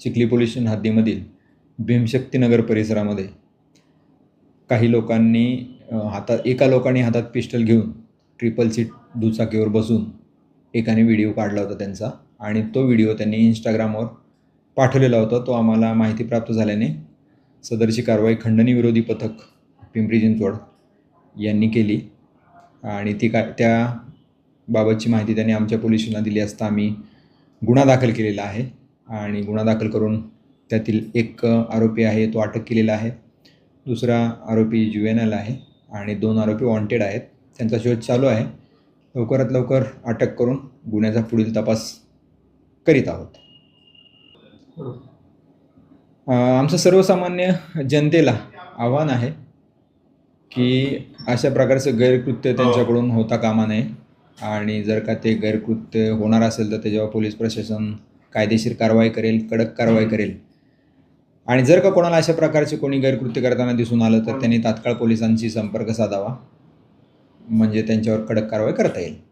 Chikhli police station हद्दीमधील भीमशक्तीनगर परिसरामध्ये काही लोकांनी हातात एका लोकांनी हातात पिस्टल घेऊन ट्रिपल सीट दुचाकीवर बसून एकाने व्हिडिओ काढला होता त्यांचा आणि तो व्हिडिओ त्यांनी इंस्टाग्रामवर पाठवलेला होता. तो आम्हाला माहिती प्राप्त झाल्याने सदरची कारवाई खंडणी विरोधी पथक पिंपरी चिंचवड यांनी केली आणि ती का त्या बाबतची माहिती त्यांनी आमच्या पोलिसांना दिली असता आम्ही गुन्हा दाखल केलेला आहे. आणि गुन्हा दाखल करून त्यातील एक आरोपी आहे तो अटक केलेला आहे. दुसरा आरोपी जुएनएल आहे आणि दोन आरोपी वॉन्टेड आहेत. त्यांचा शोध चालू आहे. लवकरात लवकर अटक करून गुन्ह्याचा पुढील तपास करीत आहोत. आमचं सर्वसामान्य जनतेला आव्हान आहे की अशा प्रकारचं गैरकृत्य त्यांच्याकडून होता कामा नये. आणि जर का ते गैरकृत्य होणार असेल तर त्याच्यावर पोलीस प्रशासन कायदेशीर कारवाई करेल कडक कारवाई करेल. आणि जर का कोणाला अशा प्रकारचे कोणी गैरकृत्य करताना दिसून आलं तर त्यांनी तात्काळ पोलिसांशी संपर्क साधावा. म्हणजे त्यांच्यावर कडक कारवाई करता येईल.